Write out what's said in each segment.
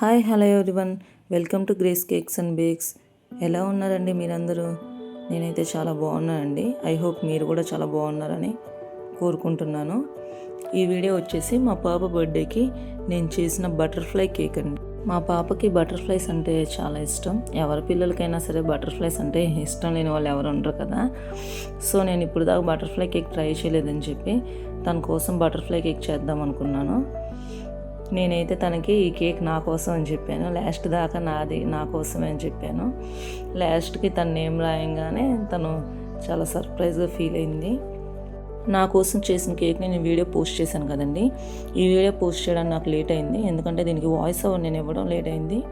Hi hello everyone. Welcome to Grace cakes and bakes. ఎలా ఉన్నారండి మీరందరూ? నేనైతే చాలా బాగున్నానండి. ఐ హోప్ మీరు కూడా చాలా బాగున్నారని కోరుకుంటున్నాను. ఈ వీడియో వచ్చేసి మా పాప బర్త్డేకి నేను చేసిన బటర్ఫ్లై కేక్ అండి. మా పాపకి బటర్ఫ్లైస్ అంటే చాలా ఇష్టం. ఎవరి పిల్లలకైనా సరే బటర్ఫ్లైస్ అంటే ఇష్టం లేని వాళ్ళు ఎవరు ఉండరు కదా. సో నేను ఇప్పుడు దాకా బటర్ఫ్లై కేక్ ట్రై చేయలేదని చెప్పి తన కోసం బటర్ఫ్లై కేక్ చేద్దాం అనుకున్నాను. నేనైతే తనకి ఈ కేక్ నా కోసం అని చెప్పాను. లాస్ట్ దాకా నాది నా కోసమే అని చెప్పాను. లాస్ట్కి తన నేమ్ రాయంగానే తను చాలా సర్ప్రైజ్గా ఫీల్ అయింది. నా కోసం చేసిన కేక్ నేను వీడియో పోస్ట్ చేశాను కదండి. ఈ వీడియో పోస్ట్ చేయడానికి నాకు లేట్ అయింది. ఎందుకంటే దీనికి వాయిస్ ఓవర్ నేను ఇవ్వడం లేట్ అయింది.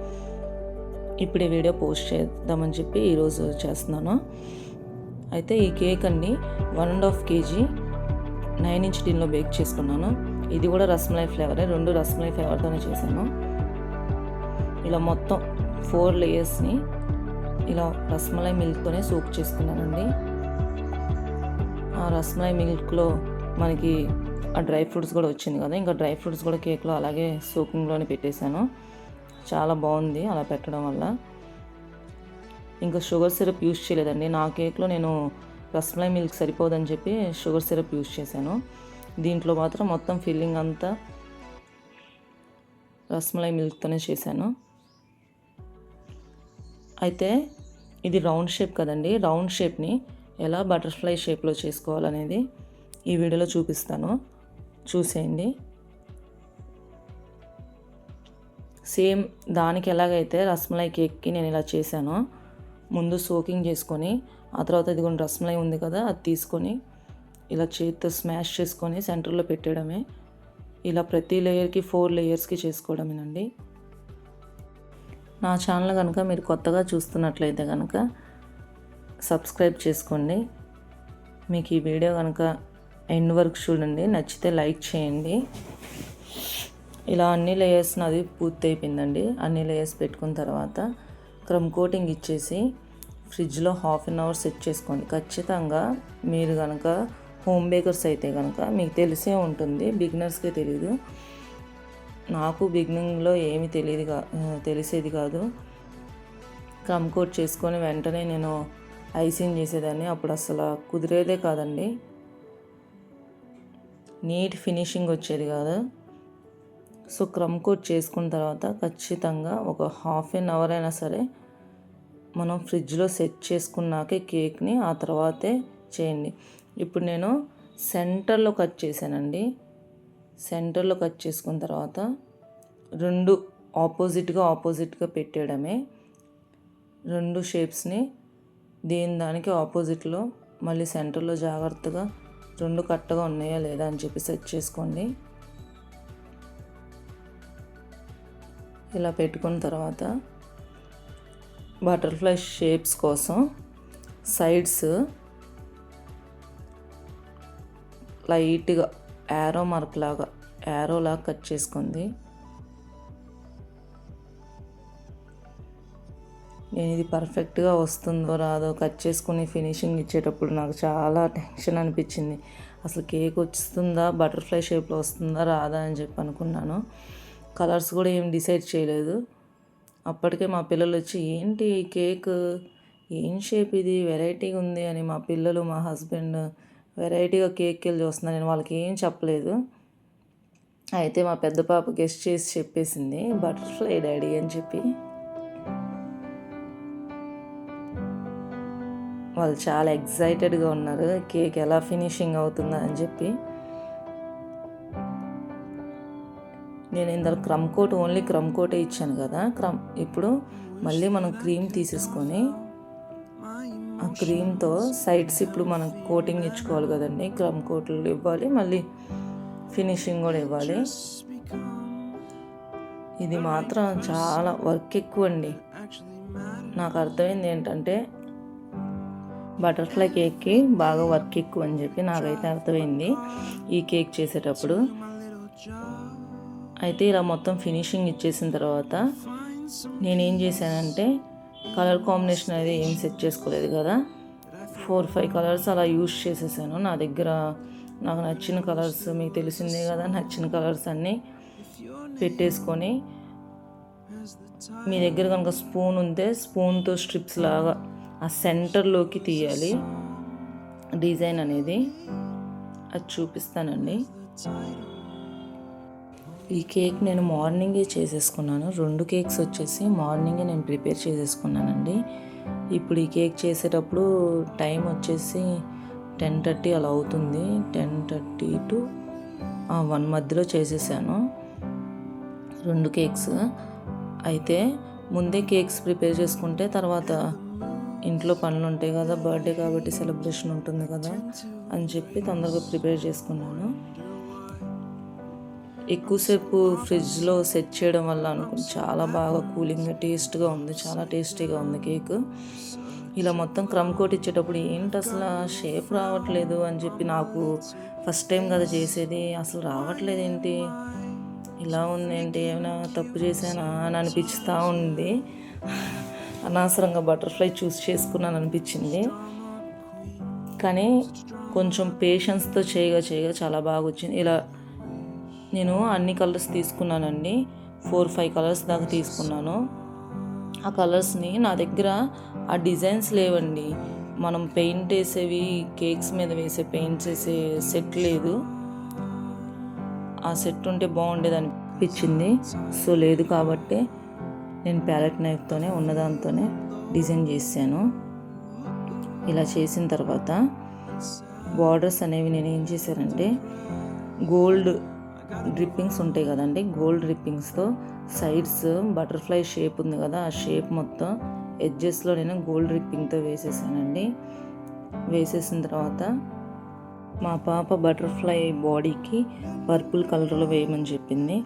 ఇప్పుడు ఈ వీడియో పోస్ట్ చేద్దామని చెప్పి ఈరోజు చేస్తున్నాను. అయితే ఈ కేక్ అండి one and half KG nine inch టీన్లో bake చేసుకున్నాను. ఇది కూడా రస్మలై ఫ్లేవరే రెండు రస్మలై ఫ్లేవర్తోనే చేశాను. ఇలా మొత్తం ఫోర్ లేయర్స్ని ఇలా రస్మలై మిల్క్తోనే సోక్ చేసుకున్నానండి. ఆ రస్మలై మిల్క్లో మనకి ఆ డ్రై ఫ్రూట్స్ కూడా వచ్చింది కదా ఇంకా డ్రై ఫ్రూట్స్ కూడా కేక్లో అలాగే సోకింగ్లోనే పెట్టేశాను. చాలా బాగుంది అలా పెట్టడం వల్ల. ఇంకా షుగర్ సిరప్ యూస్ చేయలేదండి. నా కేక్లో నేను రస్మలై మిల్క్ సరిపోదని చెప్పి షుగర్ సిరప్ యూస్ చేశాను. దీంట్లో మాత్రం మొత్తం ఫిల్లింగ్ అంతా రస్మలై మిల్క్తోనే చేశాను. అయితే ఇది రౌండ్ షేప్ కదండి రౌండ్ షేప్ని ఎలా బటర్ఫ్లై షేప్లో చేసుకోవాలనేది ఈ వీడియోలో చూపిస్తాను. చూసేయండి. సేమ్ దానికి ఎలాగైతే రస్మలై కేక్కి నేను ఇలా చేశానో ముందు సోకింగ్ చేసుకొని ఆ తర్వాత ఇది కొన్ని రస్మలై ఉంది కదా అది తీసుకొని ఇలా చేతితో స్మాష్ చేసుకొని సెంటర్లో పెట్టడమే. ఇలా ప్రతి లేయర్కి ఫోర్ లేయర్స్కి చేసుకోవడమేనండి. నా ఛానల్ కనుక మీరు కొత్తగా చూస్తున్నట్లయితే కనుక సబ్స్క్రైబ్ చేసుకోండి. మీకు ఈ వీడియో కనుక ఎండ్ వరకు చూడండి. నచ్చితే లైక్ చేయండి. ఇలా అన్ని లేయర్స్ అది పూర్తి అయిపోయిందండి అన్ని లేయర్స్ పెట్టుకున్న తర్వాత క్రమ్ కోటింగ్ ఇచ్చేసి ఫ్రిడ్జ్లో హాఫ్ అన్ అవర్ సెట్ చేసుకోండి. ఖచ్చితంగా మీరు కనుక హోమ్ బేకర్స్ అయితే కనుక మీకు తెలిసే ఉంటుంది. బిగినర్స్కే తెలియదు నాకు బిగినింగ్లో ఏమీ తెలియదు కా తెలిసేది కాదు. క్రమ్ కోట్ చేసుకొని వెంటనే నేను ఐసింగ్ చేసేదాన్ని. అప్పుడు అసలు కుదిరేదే కాదండి. నీట్ ఫినిషింగ్ వచ్చేది కాదు. సో క్రమ్ కోట్ చేసుకున్న తర్వాత ఖచ్చితంగా ఒక హాఫ్ అన్ అవర్ అయినా సరే మనం ఫ్రిడ్జ్లో సెట్ చేసుకున్నాకే కేక్ని ఆ తర్వాతే చేయండి. ఇప్పుడు నేను సెంటర్లో కట్ చేశానండి. సెంటర్లో కట్ చేసుకున్న తర్వాత రెండు ఆపోజిట్గా ఆపోజిట్గా పెట్టేయడమే. రెండు షేప్స్ని దీని దానికి ఆపోజిట్లో మళ్ళీ సెంటర్లో జాగ్రత్తగా రెండు కట్టగా ఉన్నాయా లేదా అని చెప్పి సెట్ చేసుకోండి. ఇలా పెట్టుకున్న తర్వాత బటర్ఫ్లై షేప్స్ కోసం సైడ్స్ లైట్గా యారో మార్క్ లాగా యారో కట్ చేసుకుంది. నేను ఇది పర్ఫెక్ట్గా వస్తుందో రాదో కట్ చేసుకుని ఫినిషింగ్ ఇచ్చేటప్పుడు నాకు చాలా టెన్షన్ అనిపించింది. అసలు కేక్ వస్తుందా బటర్ఫ్లై షేప్లో వస్తుందా? రాదా? అని చెప్పి అనుకున్నాను. కలర్స్ కూడా ఏం డిసైడ్ చేయలేదు. అప్పటికే మా పిల్లలు వచ్చి ఏంటి కేక్? ఏం షేప్ ఇది? వెరైటీగా ఉంది అని మా పిల్లలు మా హస్బెండ్ వెరైటీగా కేక్లు వెళ్ళి నేను వాళ్ళకి ఏం చెప్పలేదు. అయితే మా పెద్ద పాప గెస్ట్ చేసి చెప్పేసింది బటర్ఫ్లై డాడీ అని చెప్పి. వాళ్ళు చాలా ఎగ్జైటెడ్గా ఉన్నారు కేక్ ఎలా ఫినిషింగ్ అవుతుందా అని చెప్పి. నేను ఇందులో క్రమ్ కోట్ ఓన్లీ క్రమ్ కోటే ఇచ్చాను కదా క్రమ్ ఇప్పుడు మళ్ళీ మనం క్రీమ్ తీసేసుకొని క్రీమ్తో సైడ్స్ ఇప్పుడు మనం కోటింగ్ ఇచ్చుకోవాలి కదండి. క్రమ్ కోట్లు ఇవ్వాలి మళ్ళీ ఫినిషింగ్ కూడా ఇవ్వాలి. ఇది మాత్రం చాలా వర్క్ ఎక్కువ అండి. నాకు అర్థమైంది ఏంటంటే బటర్ఫ్లై కేక్కి బాగా వర్క్ ఎక్కువ అని చెప్పి నాకైతే అర్థమైంది ఈ కేక్ చేసేటప్పుడు. అయితే ఇలా మొత్తం ఫినిషింగ్ ఇచ్చేసిన తర్వాత నేనేం చేశానంటే కలర్ కాంబినేషన్ అనేది ఏం సెట్ చేసుకోలేదు కదా. ఫోర్ ఫైవ్ కలర్స్ అలా యూజ్ చేసేసాను. నా దగ్గర నాకు నచ్చిన కలర్స్ మీకు తెలిసిందే కదా నచ్చిన కలర్స్ అన్నీ పెట్టేసుకొని మీ దగ్గర కనుక స్పూన్ ఉంటే స్పూన్తో స్ట్రిప్స్ లాగా ఆ సెంటర్లోకి తీయాలి. డిజైన్ అనేది అది చూపిస్తానండి. ఈ కేక్ నేను మార్నింగే చేసేసుకున్నాను. రెండు కేక్స్ వచ్చేసి మార్నింగే నేను ప్రిపేర్ చేసేసుకున్నానండి. ఇప్పుడు ఈ కేక్ చేసేటప్పుడు టైం వచ్చేసి టెన్ థర్టీ అలా అవుతుంది. టెన్ థర్టీ టు వన్ మధ్యలో చేసేసాను. రెండు కేక్స్. అయితే ముందే కేక్స్ ప్రిపేర్ చేసుకుంటే తర్వాత ఇంట్లో పనులు ఉంటాయి కదా బర్త్డే కాబట్టి సెలబ్రేషన్ ఉంటుంది కదా అని చెప్పి తొందరగా ప్రిపేర్ చేసుకున్నాను. ఎక్కువసేపు ఫ్రిడ్జ్లో సెట్ చేయడం వల్ల అనుకుంటే చాలా బాగా కూలింగ్గా టేస్ట్గా ఉంది చాలా టేస్టీగా ఉంది కేక్. ఇలా మొత్తం క్రమ్ కోట్ ఇచ్చేటప్పుడు ఏంటి అసలు షేప్ రావట్లేదు అని చెప్పి నాకు ఫస్ట్ టైం కదా చేసేది అసలు రావట్లేదు ఏంటి? ఇలా ఉంది ఏంటి? ఏమైనా తప్పు చేశానా అని అనిపిస్తూ ఉంది. అనవసరంగా బటర్ఫ్లై చూస్ చేసుకున్నాను అనిపించింది. కానీ కొంచెం పేషెన్స్తో చేయగా చేయగా చాలా బాగా వచ్చింది. ఇలా నేను అన్ని కలర్స్ తీసుకున్నానండి. ఫోర్ ఫైవ్ కలర్స్ దాకా తీసుకున్నాను. ఆ కలర్స్ని నా దగ్గర ఆ డిజైన్స్ లేవండి. మనం పెయింట్ వేసేవి కేక్స్ మీద వేసే పెయింట్ వేసే సెట్ లేదు. ఆ సెట్ ఉంటే బాగుండేది అనిపించింది సో లేదు కాబట్టి నేను ప్యాలెట్ నైఫ్తోనే ఉన్నదాంతోనే డిజైన్ చేశాను. ఇలా చేసిన తర్వాత బార్డర్స్ అనేవి నేను ఏం చేశానంటే గోల్డ్ డ్రిప్పింగ్స్ ఉంటాయి కదండి. గోల్డ్ డ్రిప్పింగ్స్తో సైడ్స్ బటర్ఫ్లై షేప్ ఉంది కదా ఆ షేప్ మొత్తం ఎడ్జెస్లో నేను గోల్డ్ డ్రిప్పింగ్తో వేసేసానండి. వేసేసిన తర్వాత మా పాప బటర్ఫ్లై బాడీకి పర్పుల్ కలర్లో వేయమని చెప్పింది.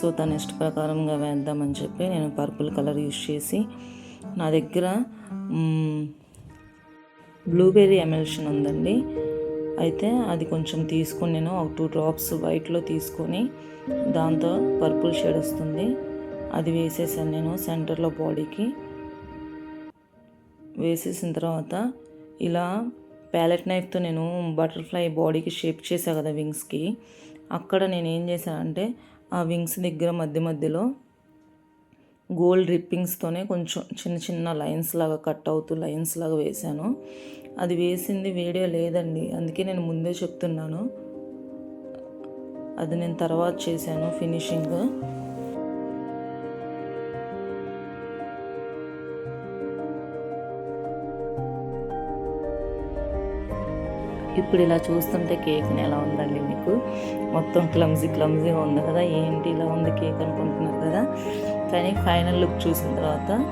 సో తన ఇష్ట ప్రకారంగా వేద్దామని చెప్పి నేను పర్పుల్ కలర్ యూస్ చేసి నా దగ్గర బ్లూబెర్రీ ఎమల్షన్ ఉందండి. అయితే అది కొంచెం తీసుకుని నేను ఒక టూ డ్రాప్స్ వైట్లో తీసుకొని దాంతో పర్పుల్ షేడ్ వస్తుంది. అది వేసేసాను నేను సెంటర్లో బాడీకి వేసేసిన తర్వాత ఇలా ప్యాలెట్ నైఫ్తో నేను బటర్ఫ్లై బాడీకి షేప్ చేశాను కదా వింగ్స్కి అక్కడ నేను ఏం చేశానంటే ఆ వింగ్స్ దగ్గర మధ్య మధ్యలో గోల్డ్ రిప్పింగ్స్తోనే కొంచెం చిన్న చిన్న లైన్స్ లాగా కట్ అవుతూ లైన్స్ లాగా వేశాను. అది వేసింది వీడియో లేదండి. అందుకే నేను ముందే చెప్తున్నాను. అది నేను తర్వాత చేశాను ఫినిషింగ్. ఇప్పుడు ఇలా చూస్తుంటే కేక్ని ఎలా ఉందండి మీకు? మొత్తం క్లమ్జీ క్లమ్జీగా ఉంది కదా ఏంటి ఇలా ఉంది కేక్ అనుకుంటున్నారు కదా? కానీ ఫైనల్ లుక్ చూసిన తర్వాత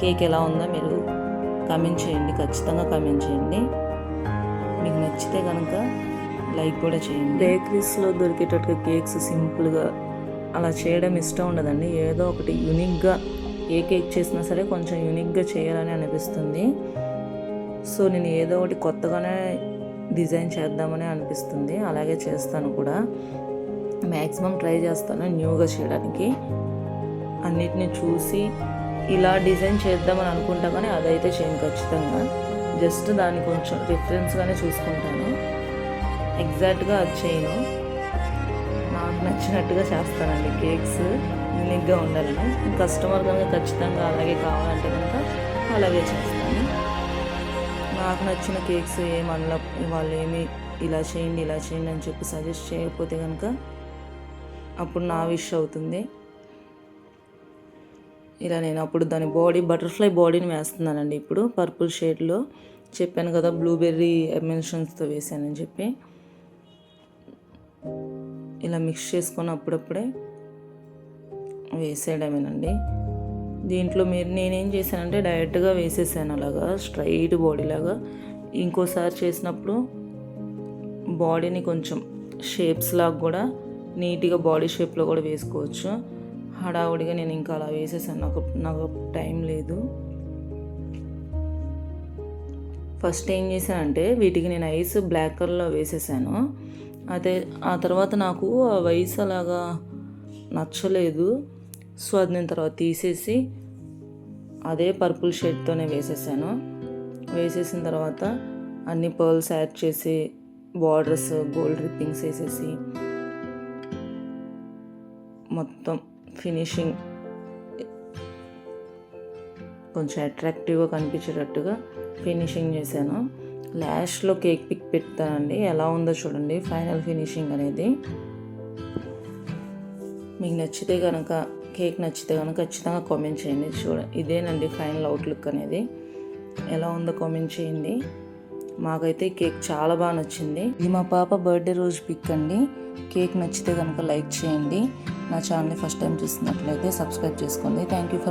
కేక్ ఎలా ఉందో మీరు కమెంట్ చేయండి ఖచ్చితంగా కమెంట్ చేయండి. మీకు నచ్చితే కనుక లైక్ కూడా చేయండి. బేకరీస్లో దొరికేటట్టుగా కేక్స్ సింపుల్గా అలా చేయడం ఇష్టం ఉండదండి. ఏదో ఒకటి యూనిక్గా ఏ కేక్ చేసినా సరే కొంచెం యూనిక్గా చేయాలని అనిపిస్తుంది. సో నేను ఏదో ఒకటి కొత్తగానే డిజైన్ చేద్దామని అనిపిస్తుంది. అలాగే చేస్తాను కూడా. మ్యాక్సిమం ట్రై చేస్తాను న్యూగా చేయడానికి. అన్నిటిని చూసి ఇలా డిజైన్ చేద్దామని అనుకుంటా కానీ అదైతే చేయను ఖచ్చితంగా. జస్ట్ దాన్ని కొంచెం రిఫరెన్స్గానే చూసుకుంటాను. ఎగ్జాక్ట్గా అది చేయను. నాకు నచ్చినట్టుగా చేస్తానండి కేక్స్ యూనిక్గా ఉండాలని. కస్టమర్ కనుక ఖచ్చితంగా అలాగే కావాలంటే కనుక అలాగే చేస్తాను. నాకు నచ్చిన కేక్స్ ఏమన్నా వాళ్ళు ఏమి ఇలా చేయండి ఇలా చేయండి అని చెప్పి సజెస్ట్ చేయకపోతే కనుక అప్పుడు నా విష్ అవుతుంది. ఇలా నేను అప్పుడు దాని బాడీ బటర్ఫ్లై బాడీని వేస్తున్నానండి ఇప్పుడు పర్పుల్ షేడ్లో చెప్పాను కదా బ్లూబెర్రీ ఎమెన్షన్స్తో వేసానని చెప్పి. ఇలా మిక్స్ చేసుకొని అప్పుడప్పుడే వేసేయడమేనండి దీంట్లో మీరు నేనేం చేశానంటే డైరెక్ట్గా వేసేసాను అలాగా స్ట్రైట్ బాడీ లాగా. ఇంకోసారి చేసినప్పుడు బాడీని కొంచెం షేప్స్ లాగా కూడా నీట్గా బాడీ షేప్లో కూడా వేసుకోవచ్చు. హడావుడిగా నేను ఇంకా అలా వేసేసాను నాకు నాకు టైం లేదు. ఫస్ట్ ఏం చేశానంటే వీటికి నేను ఐస్ బ్లాక్ కలర్లో వేసేసాను. అదే ఆ తర్వాత నాకు ఆ వయసు అలాగా నచ్చలేదు. సో అది నేను తర్వాత తీసేసి అదే పర్పుల్ షేడ్తోనే వేసేసాను. వేసేసిన తర్వాత అన్ని పర్ల్స్ యాడ్ చేసి బార్డర్స్ గోల్డ్ రిప్పింగ్స్ వేసేసి మొత్తం ఫినిషింగ్ కొంచెం అట్రాక్టివ్గా కనిపించేటట్టుగా ఫినిషింగ్ చేశాను. లాస్ట్లో కేక్ పిక్ పెడతానండి. ఎలా ఉందో చూడండి. ఫైనల్ ఫినిషింగ్ అనేది. మీకు నచ్చితే కనుక కేక్ నచ్చితే కనుక ఖచ్చితంగా కామెంట్ చేయండి. చూడ ఇదేనండి ఫైనల్ అవుట్లుక్ అనేది. ఎలా ఉందో కామెంట్ చేయండి. మాకైతే కేక్ చాలా బాగా నచ్చింది. ఇది మా పాప బర్త్డే రోజు పిక్ అండి. కేక్ నచ్చితే కనుక లైక్ చేయండి. నా ఛానల్ని ఫస్ట్ టైం చూసినట్లయితే సబ్స్క్రైబ్ చేసుకోండి. Thank you for